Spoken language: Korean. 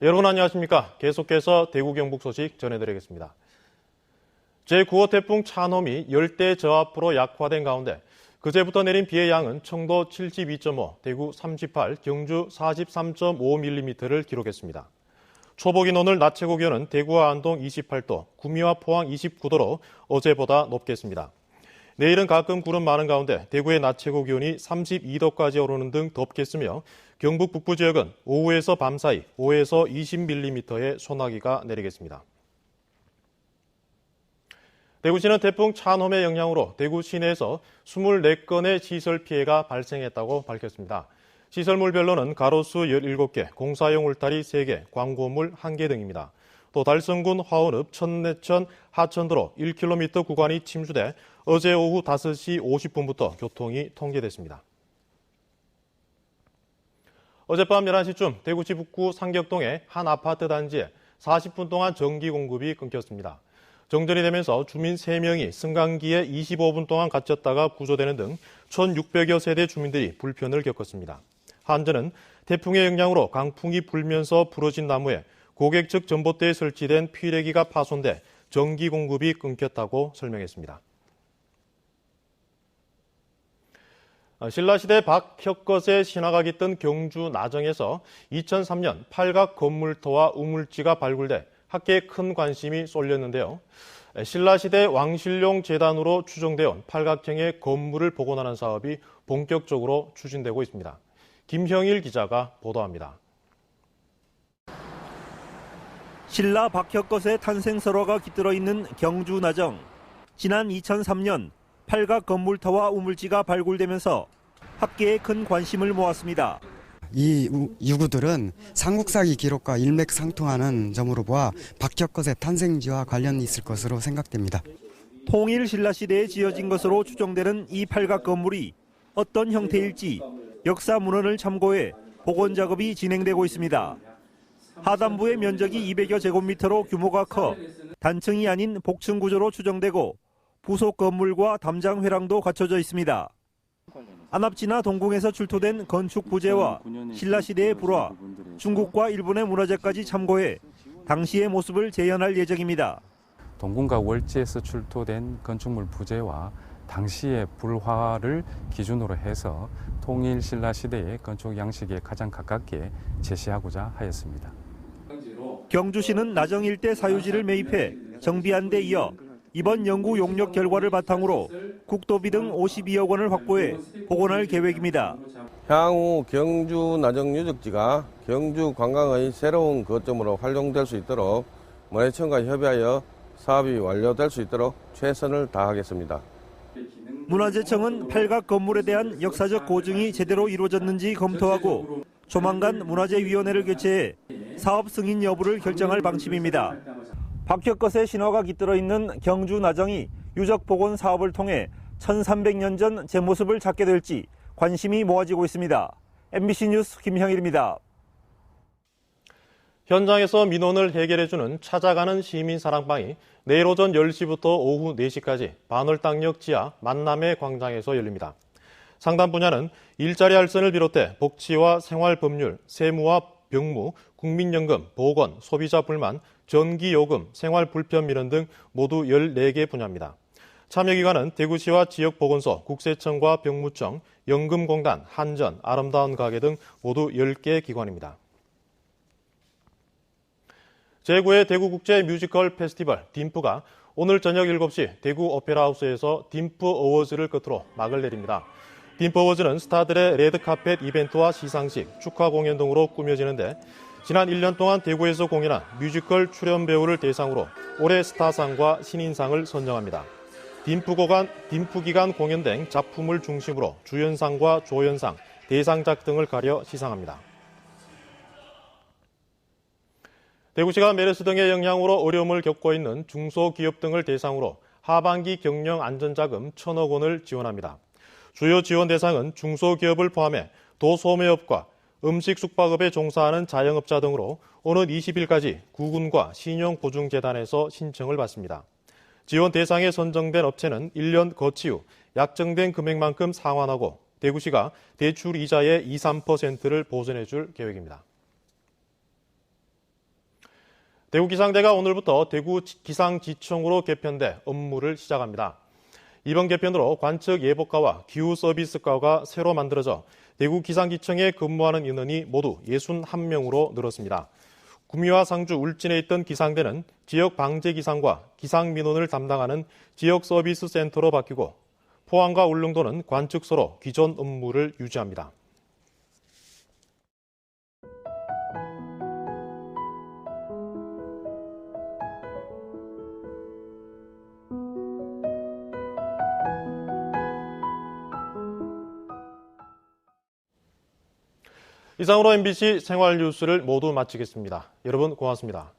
여러분 안녕하십니까? 계속해서 대구 경북 소식 전해드리겠습니다. 제9호 태풍 찬홈이 열대 저압으로 약화된 가운데 그제부터 내린 비의 양은 청도 72.5, 대구 38, 경주 43.5mm를 기록했습니다. 초복인 오늘 낮 최고 기온은 대구와 안동 28도, 구미와 포항 29도로 어제보다 높겠습니다. 내일은 가끔 구름 많은 가운데 대구의 낮 최고 기온이 32도까지 오르는 등 덥겠으며 경북 북부 지역은 오후에서 밤 사이 5에서 20mm의 소나기가 내리겠습니다. 대구시는 태풍 찬홈의 영향으로 대구 시내에서 24건의 시설 피해가 발생했다고 밝혔습니다. 시설물별로는 가로수 17개, 공사용 울타리 3개, 광고물 1개 등입니다. 또 달성군 화원읍 천내천 하천도로 1km 구간이 침수돼 어제 오후 5시 50분부터 교통이 통제됐습니다. 어젯밤 11시쯤 대구시 북구 상격동의 한 아파트 단지에 40분 동안 전기 공급이 끊겼습니다. 정전이 되면서 주민 3명이 승강기에 25분 동안 갇혔다가 구조되는 등 1,600여 세대 주민들이 불편을 겪었습니다. 한전은 태풍의 영향으로 강풍이 불면서 부러진 나무에 고객 측 전봇대에 설치된 피레기가 파손돼 전기 공급이 끊겼다고 설명했습니다. 신라시대 박혁것의 신화가 깃든 경주 나정에서 2003년 팔각 건물터와 우물지가 발굴돼 학계에 큰 관심이 쏠렸는데요. 신라시대 왕실용 재단으로 추정되어 온 팔각형의 건물을 복원하는 사업이 본격적으로 추진되고 있습니다. 김형일 기자가 보도합니다. 신라 박혁것의 탄생 설화가 깃들어 있는 경주 나정. 지난 2003년 팔각 건물터와 우물지가 발굴되면서 학계에 큰 관심을 모았습니다. 이 유구들은 삼국사기 기록과 일맥상통하는 점으로 보아 박혁것의 탄생지와 관련이 있을 것으로 생각됩니다. 통일 신라 시대에 지어진 것으로 추정되는 이 팔각 건물이 어떤 형태일지 역사 문헌을 참고해 복원 작업이 진행되고 있습니다. 하단부의 면적이 200여 제곱미터로 규모가 커 단층이 아닌 복층 구조로 추정되고 부속 건물과 담장 회랑도 갖춰져 있습니다. 안압지나 동궁에서 출토된 건축 부재와 신라 시대의 불화, 중국과 일본의 문화재까지 참고해 당시의 모습을 재현할 예정입니다. 동궁과 월지에서 출토된 건축물 부재와 당시의 불화를 기준으로 해서 통일 신라 시대의 건축 양식에 가장 가깝게 제시하고자 하였습니다. 경주시는 나정 일대 사유지를 매입해 정비한 데 이어 이번 연구 용역 결과를 바탕으로 국도비 등 52억 원을 확보해 복원할 계획입니다. 향후 경주 나정 유적지가 경주 관광의 새로운 거점으로 활용될 수 있도록 문화청과 협의하여 사업이 완료될 수 있도록 최선을 다하겠습니다. 문화재청은 팔각 건물에 대한 역사적 고증이 제대로 이루어졌는지 검토하고 조만간 문화재위원회를 개최해 사업 승인 여부를 결정할 방침입니다. 박혁것의 신화가 깃들어 있는 경주 나정이 유적 복원 사업을 통해 1300년 전 제 모습을 찾게 될지 관심이 모아지고 있습니다. MBC 뉴스 김형일입니다. 현장에서 민원을 해결해주는 찾아가는 시민 사랑방이 내일 오전 10시부터 오후 4시까지 반월당역 지하 만남의 광장에서 열립니다. 상담 분야는 일자리 알선을 비롯해 복지와 생활 법률, 세무와 병무, 국민연금, 보건, 소비자 불만, 전기요금, 생활불편 민원 등 모두 14개 분야입니다. 참여기관은 대구시와 지역보건소, 국세청과 병무청, 연금공단, 한전, 아름다운 가게 등 모두 10개 기관입니다. 제9회 대구국제 뮤지컬 페스티벌 딤프가 오늘 저녁 7시 대구 오페라하우스에서 딤프 어워즈를 끝으로 막을 내립니다. 딤프 어워즈는 스타들의 레드카펫 이벤트와 시상식, 축하 공연 등으로 꾸며지는데 지난 1년 동안 대구에서 공연한 뮤지컬 출연 배우를 대상으로 올해 스타상과 신인상을 선정합니다. 딤프 고간, 딤프 기간 공연된 작품을 중심으로 주연상과 조연상, 대상작 등을 가려 시상합니다. 대구시가 메르스 등의 영향으로 어려움을 겪고 있는 중소기업 등을 대상으로 하반기 경영 안전자금 1천억 원을 지원합니다. 주요 지원 대상은 중소기업을 포함해 도소매업과 음식 숙박업에 종사하는 자영업자 등으로 오는 20일까지 구군과 신용보증재단에서 신청을 받습니다. 지원 대상에 선정된 업체는 1년 거치 후 약정된 금액만큼 상환하고 대구시가 대출 이자의 2, 3%를 보전해 줄 계획입니다. 대구기상대가 오늘부터 대구 기상지청으로 개편돼 업무를 시작합니다. 이번 개편으로 관측 예보과와 기후 서비스과가 새로 만들어져 대구 기상기청에 근무하는 인원이 모두 61명으로 늘었습니다. 구미와 상주, 울진에 있던 기상대는 지역 방제 기상과 기상 민원을 담당하는 지역 서비스 센터로 바뀌고 포항과 울릉도는 관측소로 기존 업무를 유지합니다. 이상으로 MBC 생활 뉴스를 모두 마치겠습니다. 여러분 고맙습니다.